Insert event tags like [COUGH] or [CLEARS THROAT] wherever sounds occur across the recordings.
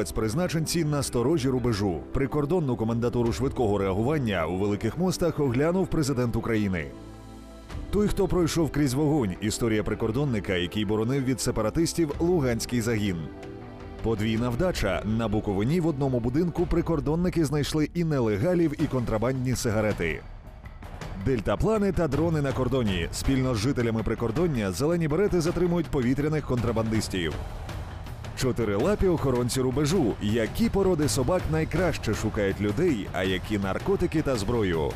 Спецпризначенці на сторожі рубежу. Прикордонну комендатуру швидкого реагування у великих мостах оглянув президент України. Той, хто пройшов крізь вогонь, історія прикордонника, який боронив від сепаратистів Луганський загін. Подвійна вдача на Буковині в одному будинку прикордонники знайшли і нелегалів, і контрабандні сигарети. Дельтаплани та дрони на кордоні. Спільно з жителями прикордоння зелені берети затримують повітряних контрабандистів. Чотирилапі охоронці рубежу. Які породи собак найкраще шукають людей, а які наркотики та зброю.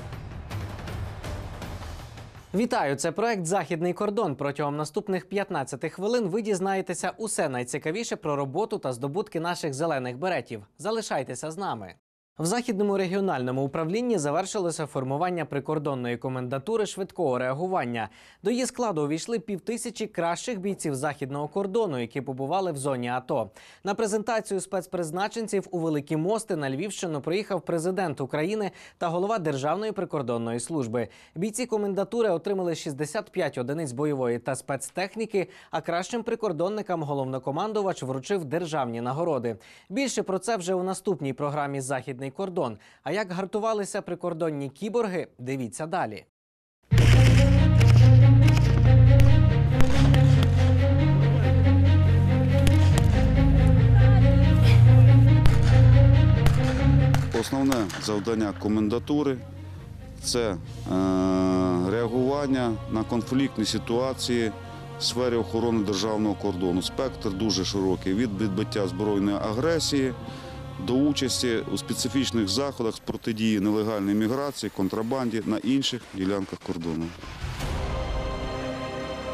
Вітаю! Це проект Західний кордон. Протягом наступних 15 хвилин ви дізнаєтеся усе найцікавіше про роботу та здобутки наших зелених беретів. Залишайтеся з нами. В західному регіональному управлінні завершилося формування прикордонної комендатури швидкого реагування. До її складу увійшли півтисячі кращих бійців західного кордону, які побували в зоні АТО. На презентацію спецпризначенців у Великі Мости на Львівщину приїхав президент України та голова Державної прикордонної служби. Бійці комендатури отримали 65 одиниць бойової та спецтехніки. А кращим прикордонникам головнокомандувач вручив державні нагороди. Більше про це вже у наступній програмі Західний кордон. А як гартувалися прикордонні кіборги? Дивіться далі. Основне завдання комендатури це е, реагування на конфліктні ситуації в сфері охорони державного кордону. Спектр дуже широкий від відбиття збройної агресії до участі у специфічних заходах з протидії нелегальній міграції, контрабанді на інших ділянках кордону.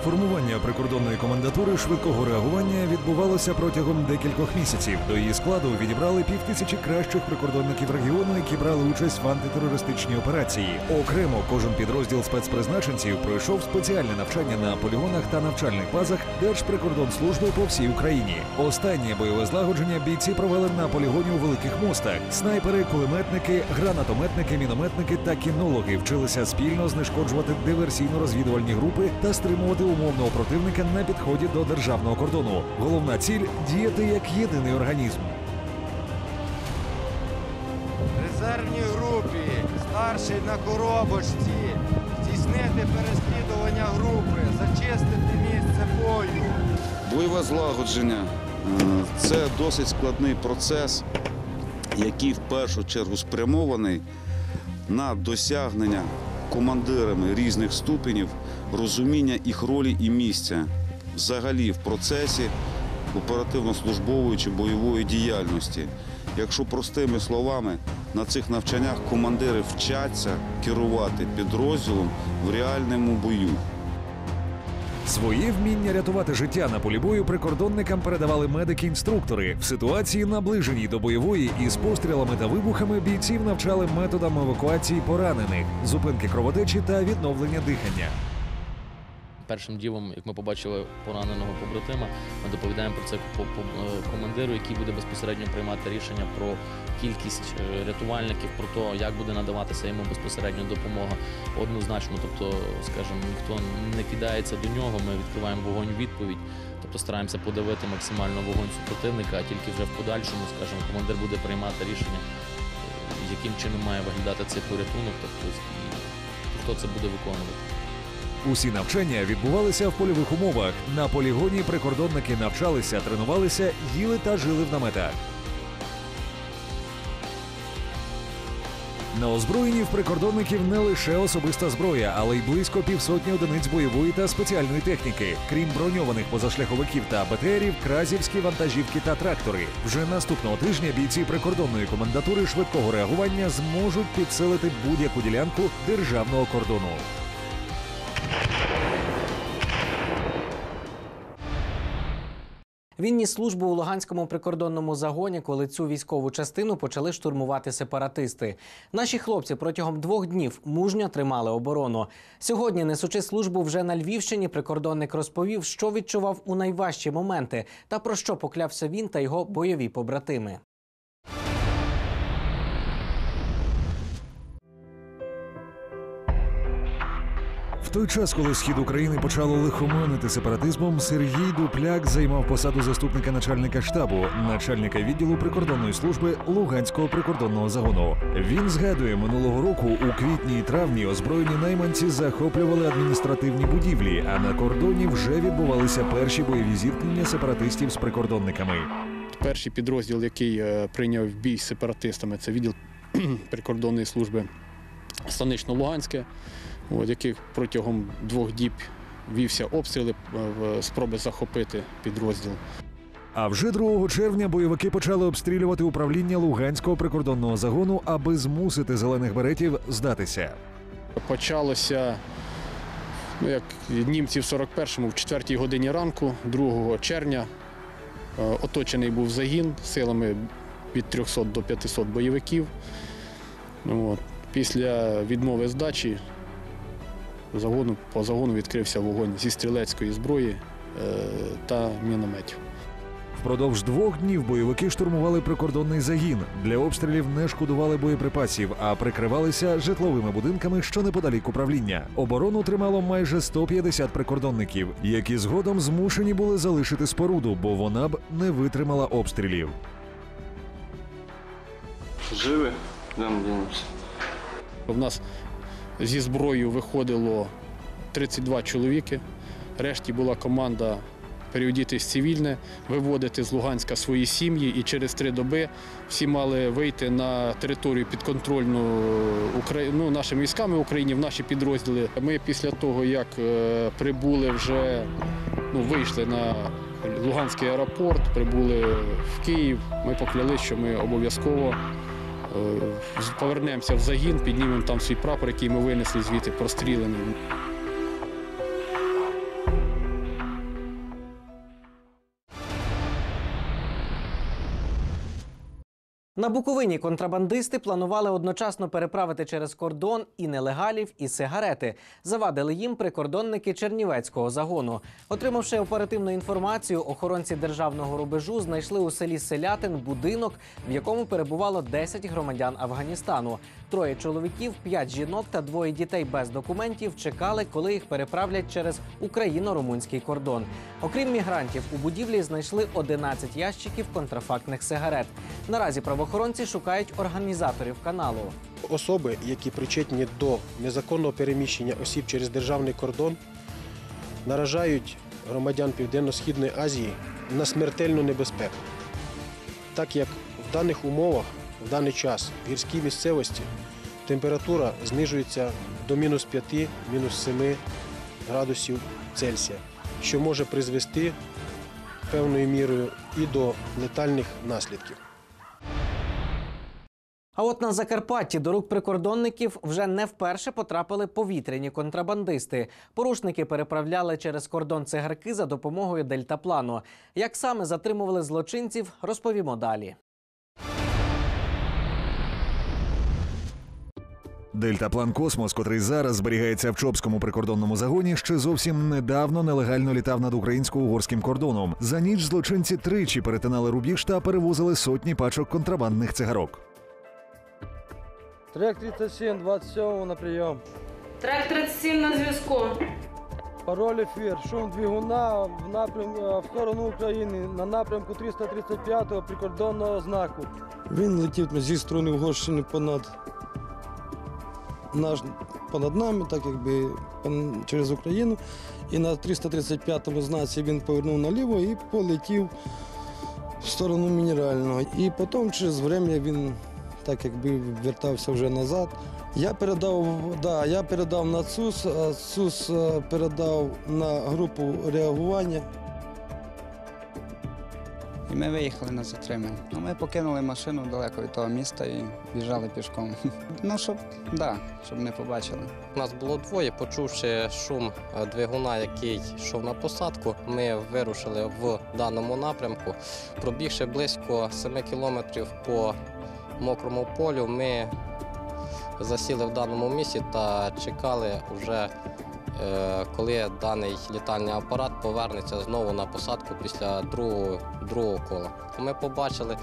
Формування прикордонної комендатури швидкого реагування відбувалося протягом декількох місяців. До її складу відібрали півтисячі кращих прикордонників регіону, які брали участь в антитерористичній операції. Окремо кожен підрозділ спецпризначенців пройшов спеціальне навчання на полігонах та навчальних базах Держприкордонслужби по всій Україні. Останнє бойове злагодження бійці провели на полігоні у великих мостах. Снайпери, кулеметники, гранатометники, мінометники та кінологи вчилися спільно знешкоджувати диверсійно-розвідувальні групи та стримувати умовного противника на підході до державного кордону. Головна ціль діяти як єдиний організм. резервній групі, старший на коробочці, здійснити переслідування групи, зачистити місце бою. Бойове злагодження е, це досить складний процес, який в першу чергу спрямований на досягнення командирами різних ступенів розуміння їх ролі і місця взагалі в процесі оперативно-службової чи бойової діяльності. Якщо простими словами, на цих навчаннях командири вчаться керувати підрозділом в реальному бою. Своє вміння рятувати життя на полі бою прикордонникам передавали медики-інструктори. В ситуації, наближеній до бойової із пострілами та вибухами, бійців навчали методам евакуації поранених, зупинки кровотечі та відновлення дихання. Першим ділом, як ми побачили пораненого побратима, ми доповідаємо про це е, командиру, який буде безпосередньо приймати рішення про кількість е, рятувальників, про те, як буде надаватися йому безпосередньо допомога. Однозначно, тобто, скажімо, ніхто не кидається до нього. Ми відкриваємо вогонь відповідь. тобто стараємося подавити максимально вогонь супротивника, а тільки вже в подальшому, скажімо, командир буде приймати рішення, е, яким чином має виглядати цей порятунок, тобто і хто це буде виконувати. Усі навчання відбувалися в польових умовах. На полігоні прикордонники навчалися, тренувалися, їли та жили в наметах. На озброєнні в прикордонників не лише особиста зброя, але й близько півсотні одиниць бойової та спеціальної техніки. Крім броньованих позашляховиків та БТРів, кразівські вантажівки та трактори. Вже наступного тижня бійці прикордонної комендатури швидкого реагування зможуть підсилити будь-яку ділянку державного кордону. Він ніс службу у Луганському прикордонному загоні, коли цю військову частину почали штурмувати сепаратисти. Наші хлопці протягом двох днів мужньо тримали оборону. Сьогодні, несучи службу вже на Львівщині, прикордонник розповів, що відчував у найважчі моменти та про що поклявся він та його бойові побратими. Той час, коли схід України почало лихоманити сепаратизмом, Сергій Дупляк займав посаду заступника начальника штабу, начальника відділу прикордонної служби Луганського прикордонного загону. Він згадує минулого року у квітні і травні озброєні найманці захоплювали адміністративні будівлі, а на кордоні вже відбувалися перші бойові зіткнення сепаратистів з прикордонниками. Перший підрозділ, який е, прийняв бій з сепаратистами, це відділ [CLEARS THROAT] прикордонної служби Станично-Луганське, от, яких протягом двох діб вівся обстріли, е, в- спроби захопити підрозділ. А вже 2 червня бойовики почали обстрілювати управління Луганського прикордонного загону, аби змусити зелених беретів здатися. Почалося, ну, як німці в 41-му, в 4 годині ранку, 2 червня. Е, Оточений був загін силами від 300 до 500 бойовиків. От. Після відмови здачі загону, по загону відкрився вогонь зі стрілецької зброї е, та мінометів. Впродовж двох днів бойовики штурмували прикордонний загін. Для обстрілів не шкодували боєприпасів, а прикривалися житловими будинками, що неподалік управління. Оборону тримало майже 150 прикордонників, які згодом змушені були залишити споруду, бо вона б не витримала обстрілів. Живы? Куда мы? У нас зі зброєю виходило 32 чоловіки. Решті була команда переодітись цивільне, виводити з Луганська свої сім'ї, і через три доби всі мали вийти на територію підконтрольну ну, нашими військами Україні, в наші підрозділи. Ми після того, як е, прибули вже, ну, вийшли на Луганський аеропорт, прибули в Київ, ми покляли, що ми обов'язково Повернемося в загін, піднімемо там свій прапор, який ми винесли звідти, прострілений. На Буковині контрабандисти планували одночасно переправити через кордон і нелегалів, і сигарети. Завадили їм прикордонники Чернівецького загону. Отримавши оперативну інформацію, охоронці державного рубежу знайшли у селі Селятин будинок, в якому перебувало 10 громадян Афганістану. Троє чоловіків, п'ять жінок та двоє дітей без документів чекали, коли їх переправлять через україно-румунський кордон. Окрім мігрантів, у будівлі знайшли 11 ящиків контрафактних сигарет. Наразі правоохоронці шукають організаторів каналу. Особи, які причетні до незаконного переміщення осіб через державний кордон, наражають громадян Південно-Східної Азії на смертельну небезпеку, так як в даних умовах, в даний час в гірській місцевості температура знижується до мінус 5, мінус 7 градусів Цельсія, що може призвести певною мірою і до летальних наслідків. А от на Закарпатті до рук прикордонників вже не вперше потрапили повітряні контрабандисти. Порушники переправляли через кордон цигарки за допомогою дельтаплану. Як саме затримували злочинців, розповімо далі. Дельтаплан Космос, котрий зараз зберігається в Чопському прикордонному загоні, ще зовсім недавно нелегально літав над українсько-угорським кордоном. За ніч злочинці тричі перетинали рубіж та перевозили сотні пачок контрабандних цигарок. Трек 37, 27 на прийом. Трек 37 на зв'язку. Пароль ефір, шум двигуна в напрямку в сторону України на напрямку 335-го прикордонного знаку. Він летів зі сторони Угорщини понад наш понад нами, так якби через Україну. І на 335-му знаці він повернув наліво і полетів в сторону мінерального. І потім через время він так якби вертався вже назад. Я передав, да, я передав на ЦУС, а ЦУС е, передав на групу реагування. І ми виїхали на затримання. Ну, ми покинули машину далеко від того міста і біжали пішком. [LAUGHS] Ну, щоб, да, щоб не побачили. Нас було двоє. Почувши шум е, двигуна, який йшов на посадку, ми вирушили в даному напрямку. Пробігши близько 7 кілометрів по мокрому полю, ми засіли в даному місці та чекали вже, е, коли даний літальний апарат повернеться знову на посадку після другого, другого кола. Ми побачили,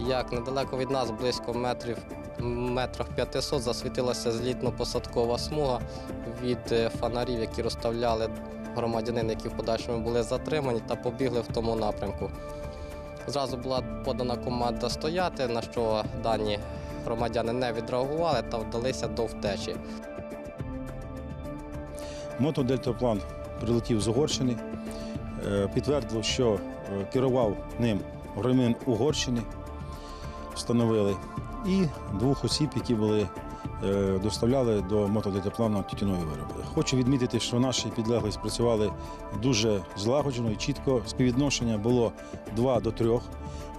як недалеко від нас, близько метрів метрах 500 засвітилася злітно-посадкова смуга від е, фонарів, які розставляли громадянини, які в подальшому були затримані та побігли в тому напрямку. Зразу була подана команда стояти, на що дані громадяни не відреагували та вдалися до втечі. Мотодельтаплан прилетів з Угорщини, е, підтвердив, що е, керував ним громадянин Угорщини, встановили, і двох осіб, які були, доставляли до мотодельтаплану тютюнові вироби. Хочу відмітити, що наші підлеглі спрацювали дуже злагоджено і чітко. Співвідношення було 2 до 3.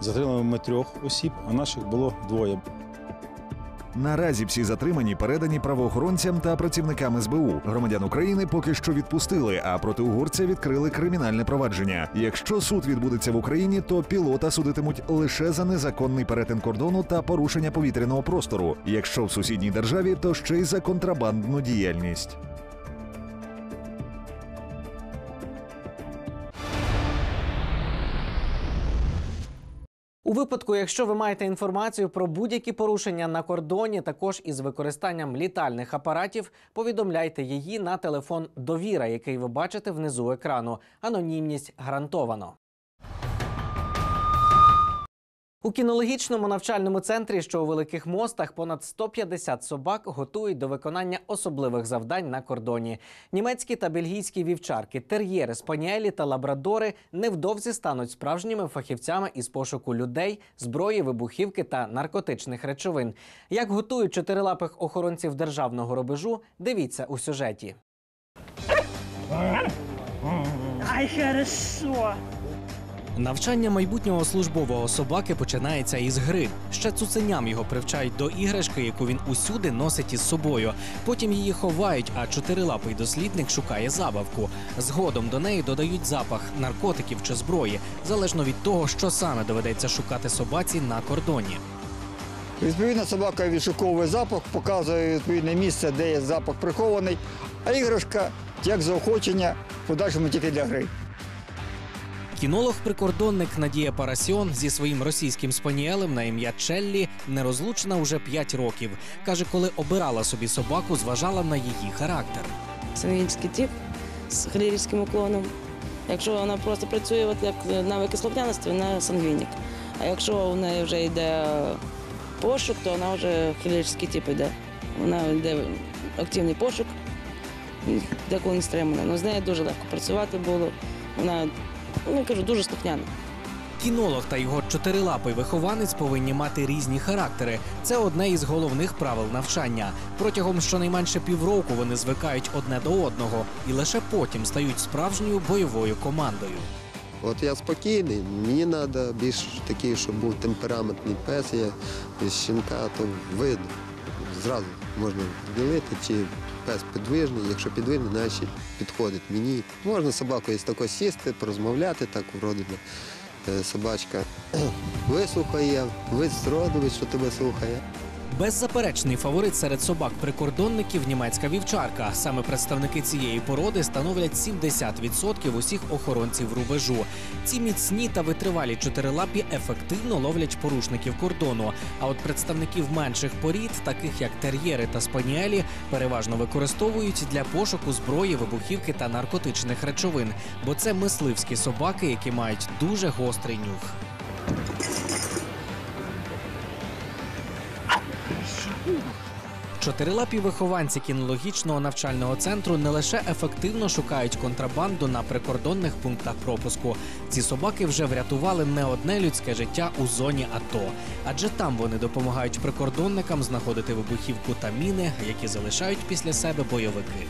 Затримали ми трьох осіб, а наших було двоє. Наразі всі затримані передані правоохоронцям та працівникам СБУ. Громадян України поки що відпустили, а проти угорця відкрили кримінальне провадження. Якщо суд відбудеться в Україні, то пілота судитимуть лише за незаконний перетин кордону та порушення повітряного простору. Якщо в сусідній державі, то ще й за контрабандну діяльність. У випадку, якщо ви маєте інформацію про будь-які порушення на кордоні, також із використанням літальних апаратів, повідомляйте її на телефон Довіра, який ви бачите внизу екрану. Анонімність гарантовано. У кінологічному навчальному центрі, що у великих мостах, понад 150 собак готують до виконання особливих завдань на кордоні. Німецькі та бельгійські вівчарки, тер'єри, спаніелі та лабрадори невдовзі стануть справжніми фахівцями із пошуку людей, зброї, вибухівки та наркотичних речовин. Як готують чотирилапих охоронців державного рубежу, дивіться у сюжеті. Ай, хорошо. Навчання майбутнього службового собаки починається із гри. Ще цуценям його привчають до іграшки, яку він усюди носить із собою. Потім її ховають, а чотирилапий дослідник шукає забавку. Згодом до неї додають запах наркотиків чи зброї, залежно від того, що саме доведеться шукати собаці на кордоні. Відповідно, собака відшуковує запах, показує відповідне місце, де є запах прихований, а іграшка як заохочення в подальшому тільки для гри. Кінолог-прикордонник Надія Парасьон зі своїм російським спаніелем на ім'я Челлі нерозлучна вже 5 років. каже, коли обирала собі собаку, зважала на її характер. Сангвінський тип з холеричним уклоном. Якщо вона просто працює от як навики слухняності, вона сангвінік. А якщо в неї вже йде пошук, то вона вже холеричний тип йде. Вона йде активний пошук, деколи не стримана. Ну, з нею дуже легко працювати було. Вона, ну кажу, дуже слухняна. Кінолог та його чотирилапий вихованець повинні мати різні характери. Це одне із головних правил навчання. Протягом щонайменше півроку вони звикають одне до одного і лише потім стають справжньою бойовою командою. От я спокійний, мені треба більш такий, щоб був темпераментний пес. Я із щенка, то видно. Зразу можна ділити, чи пес підвижний, якщо підвижний, значить підходить мені. Можна собакою тако сісти, порозмовляти, так вроді е, Собачка [CLEARS THROAT] вислухає, висродовить, що тебе слухає. Беззаперечний фаворит серед собак-прикордонників німецька вівчарка. Саме представники цієї породи становлять 70% усіх охоронців рубежу. Ці міцні та витривалі чотирилапі ефективно ловлять порушників кордону. А от представників менших порід, таких як тер'єри та спаніелі, переважно використовують для пошуку зброї, вибухівки та наркотичних речовин, бо це мисливські собаки, які мають дуже гострий нюх. Чотирилапі вихованці кінологічного навчального центру не лише ефективно шукають контрабанду на прикордонних пунктах пропуску. Ці собаки вже врятували не одне людське життя у зоні АТО, адже там вони допомагають прикордонникам знаходити вибухівку та міни, які залишають після себе бойовики.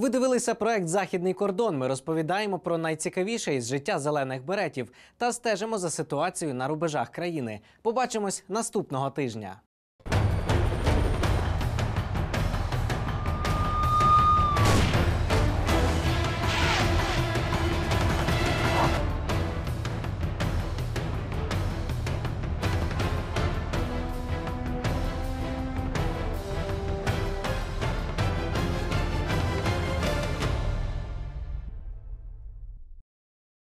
Ви дивилися проект Західний кордон. Ми розповідаємо про найцікавіше із життя зелених беретів та стежимо за ситуацією на рубежах країни. Побачимось наступного тижня.